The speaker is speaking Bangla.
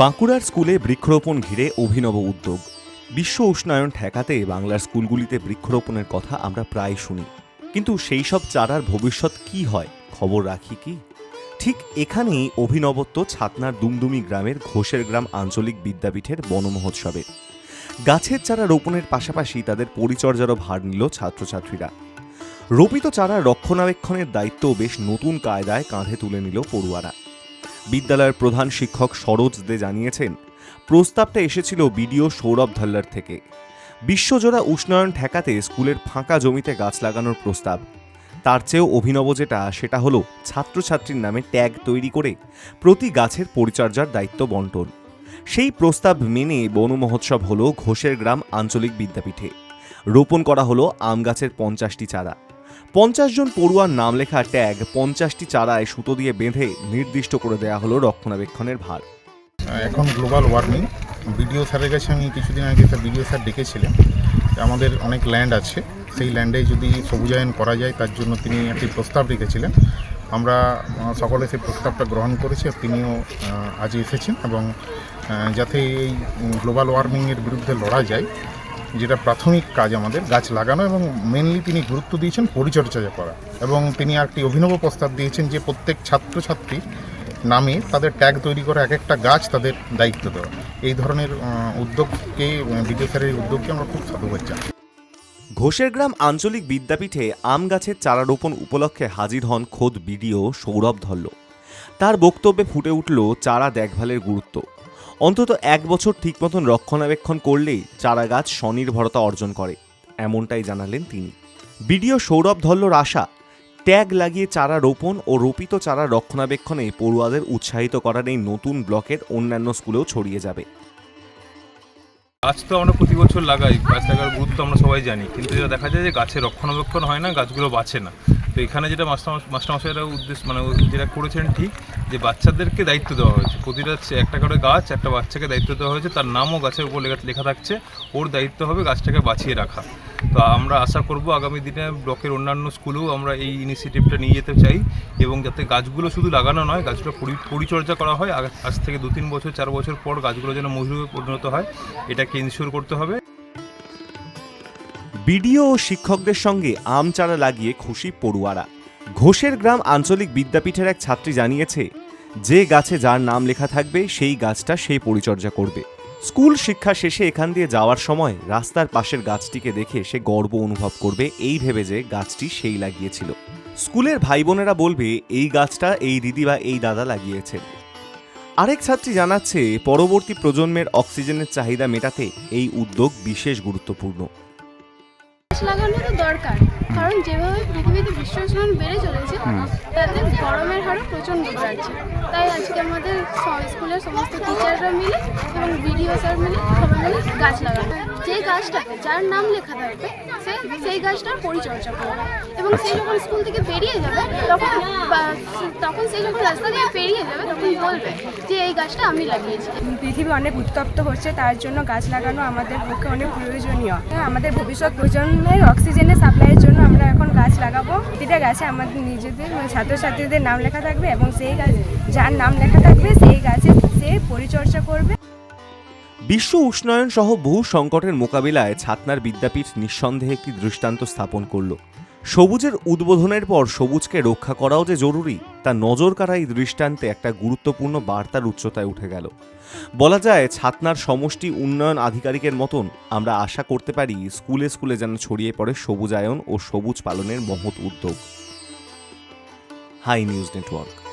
বাঁকুড়ার স্কুলে বৃক্ষরোপণ ঘিরে অভিনব উদ্যোগ। বিশ্ব উষ্ণায়ন ঠেকাতে বাংলার স্কুলগুলিতে বৃক্ষরোপণের কথা আমরা প্রায় শুনি। কিন্তু সেই সব চারার ভবিষ্যৎ কি হয়, খবর রাখি কি? ঠিক এখানেই অভিনবত্ব ছাতনার দুমদুমি গ্রামের ঘোষের গ্রাম আঞ্চলিক বিদ্যাপীঠের বনমহোৎসবে গাছের চারা রোপণের পাশাপাশি তাদের পরিচর্যারও ভার নিল ছাত্রছাত্রীরা। রোপিত চারা রক্ষণাবেক্ষণের দায়িত্ব বেশ নতুন কায়দায় কাঁধে তুলে নিল পড়ুয়ারা। বিদ্যালয়ের প্রধান শিক্ষক সরোজ দে জানিয়েছেন, প্রস্তাবটা এসেছিল বিডিও সৌরভ ধল্লার থেকে। বিশ্বজোড়া উষ্ণায়ন ঠেকাতে স্কুলের ফাঁকা জমিতে গাছ লাগানোর প্রস্তাব। তার চেয়েও অভিনব যেটা, সেটা হলো ছাত্রছাত্রীর নামে ট্যাগ তৈরি করে প্রতি গাছের পরিচর্যার দায়িত্ব বন্টন। সেই প্রস্তাব মেনে বন মহোৎসব হলো ঘোষের গ্রাম আঞ্চলিক বিদ্যাপীঠে। রোপণ করা হলো আম গাছের পঞ্চাশটি চারা। পঞ্চাশ জন পড়ুয়ার নাম লেখা ট্যাগ পঞ্চাশটি চারায় সুতো দিয়ে বেঁধে নির্দিষ্ট করে দেওয়া হলো রক্ষণাবেক্ষণের ভার। এখন গ্লোবাল ওয়ার্মিং। বিডিও স্যারের কাছে আমি কিছুদিন আগে একটা বিডিও স্যার ডেকেছিলেন আমাদের অনেক ল্যান্ড আছে। সেই ল্যান্ডে যদি সবুজায়ন করা যায়, তার জন্য তিনি একটি প্রস্তাব রেখেছিলেন আমরা সকলে সেই প্রস্তাবটা গ্রহণ করেছি আর তিনিও আজ এসেছেন এবং যাতে এই গ্লোবাল ওয়ার্মিংয়ের বিরুদ্ধে লড়া যায় যেটা প্রাথমিক কাজ আমাদের, গাছ লাগানো এবং মেনলি তিনি গুরুত্ব দিয়েছেন পরিচর্যা করা। এবং তিনি একটি অভিনব প্রস্তাব দিয়েছেন যে প্রত্যেক ছাত্রছাত্রী নামে তাদের ট্যাগ তৈরি করা এক একটা গাছ তাদের দায়িত্ব দেওয়া। এই ধরনের উদ্যোগকে স্যারের উদ্যোগকে আমরা খুব সাধুবাদ জানাই। ঘোষের গ্রাম আঞ্চলিক বিদ্যাপীঠে আম গাছের চারা রোপণ উপলক্ষে হাজির হন খোদ বিডিও সৌরভ ধল্ল। তার বক্তব্যে ফুটে উঠল চারা দেখভালের গুরুত্ব। অন্তত এক বছর ঠিক মতন রক্ষণাবেক্ষণ করলেই চারা গাছ স্বনির্ভরতা অর্জন করে, এমনটাই জানালেন তিনি। বিডিও সৌরভ ধল্লর আশা ট্যাগ লাগিয়ে চারা রোপণ ও রোপিত চারা রক্ষণাবেক্ষণে পড়ুয়াদের উৎসাহিত করার এই নতুন ব্লকের অন্যান্য স্কুলেও ছড়িয়ে যাবে। গাছ তো আমরা প্রতি বছর লাগাই, গাছ লাগার গুরুত্ব আমরা সবাই জানি, কিন্তু যেটা দেখা যায় যে গাছের রক্ষণাবেক্ষণ হয় না, গাছগুলো বাঁচে না। এখানে যেটা মাস্টার মাস্টারমশাইরা উদ্দেশ্য মানে যেটা করেছেন ঠিক, যে বাচ্চাদেরকে দায়িত্ব দেওয়া হয়েছে। প্রতিটা একটা করে গাছ, একটা বাচ্চাকে দায়িত্ব দেওয়া হয়েছে, তার নামও গাছের উপর লেখা থাকছে, ওর দায়িত্ব হবে গাছটাকে বাঁচিয়ে রাখা। তো আমরা আশা করব আগামী দিনে ব্লকের অন্যান্য স্কুলেও আমরা এই ইনিশিয়েটিভটা নিয়ে যেতে চাই এবং যাতে গাছগুলো শুধু লাগানো নয়, গাছগুলো পরি- পরিচর্যা করা হয়। আজ থেকে দু তিন বছর, চার বছর পর গাছগুলো যেন মজুরে পরিণত হয়, এটাকে ইনশিওর করতে হবে। বিডিও ও শিক্ষকদের সঙ্গে আম চারা লাগিয়ে খুশি পড়ুয়ারা। ঘোষের গ্রাম আঞ্চলিক বিদ্যাপীঠের এক ছাত্রী জানিয়েছে, যে গাছে যার নাম লেখা থাকবে, সেই গাছটা সেই পরিচর্যা করবে। স্কুল শিক্ষা শেষে এখান দিয়ে যাওয়ার সময় রাস্তার পাশের গাছটিকে দেখে সে গর্ব অনুভব করবে এই ভেবে যে গাছটি সেই লাগিয়েছিল। স্কুলের ভাই বোনেরা বলবে, এই গাছটা এই দিদি বা এই দাদা লাগিয়েছে আরেক ছাত্রী জানাচ্ছে, পরবর্তী প্রজন্মের অক্সিজেনের চাহিদা মেটাতে এই উদ্যোগ বিশেষ গুরুত্বপূর্ণ। লাগানো তো দরকার। কারণ যেভাবে পৃথিবীতে বিশ্ব উষ্ণায়ন বেড়ে চলেছে, তাতে গরমের হারও প্রচণ্ড বাড়ছে। তাই আজকে আমাদের স্কুলের সমস্ত টিচাররা মিলে এবং বিডিও স্যার মিলে সবাই মিলে গাছ লাগানো যে গাছটাকে যার নাম লেখা থাকবে সে সেই গাছটার পরিচর্যা করবে। এবং সেই যখন স্কুল থেকে বেরিয়ে যাবে তখন তখন সেই যখন রাস্তা দিয়ে পেরিয়ে যাবে তখন বলবে যে এই গাছটা আমি লাগিয়েছি। পৃথিবী অনেক উত্তপ্ত হচ্ছে তার জন্য গাছ লাগানো আমাদের পক্ষে অনেক প্রয়োজনীয়। হ্যাঁ, আমাদের ভবিষ্যৎ প্রজন্মের অক্সিজেনের সাপ্লাইয়ের জন্য আমরা এখন গাছ লাগাবো। প্রতিটা গাছে আমাদের নিজেদের মানে ছাত্রছাত্রীদের নাম লেখা থাকবে এবং সেই গাছ যার নাম লেখা থাকবে সেই গাছে সে পরিচর্যা করবে। বিশ্ব উষ্ণায়ন সহ বহু সংকটের মোকাবিলায় ছাতনার বিদ্যাপীঠ নিঃসন্দেহে একটি দৃষ্টান্ত স্থাপন করল। সবুজের উদ্বোধনের পর সবুজকে রক্ষা করাও যে জরুরি, তা নজর কাড়া এই দৃষ্টান্তে একটা গুরুত্বপূর্ণ বার্তার উচ্চতায় উঠে গেল। বলা যায়, ছাতনার সমষ্টি উন্নয়ন আধিকারিকের মতন আমরা আশা করতে পারি স্কুলে স্কুলে যেন ছড়িয়ে পড়ে সবুজায়ন ও সবুজ পালনের মহৎ উদ্যোগ। Hi news network.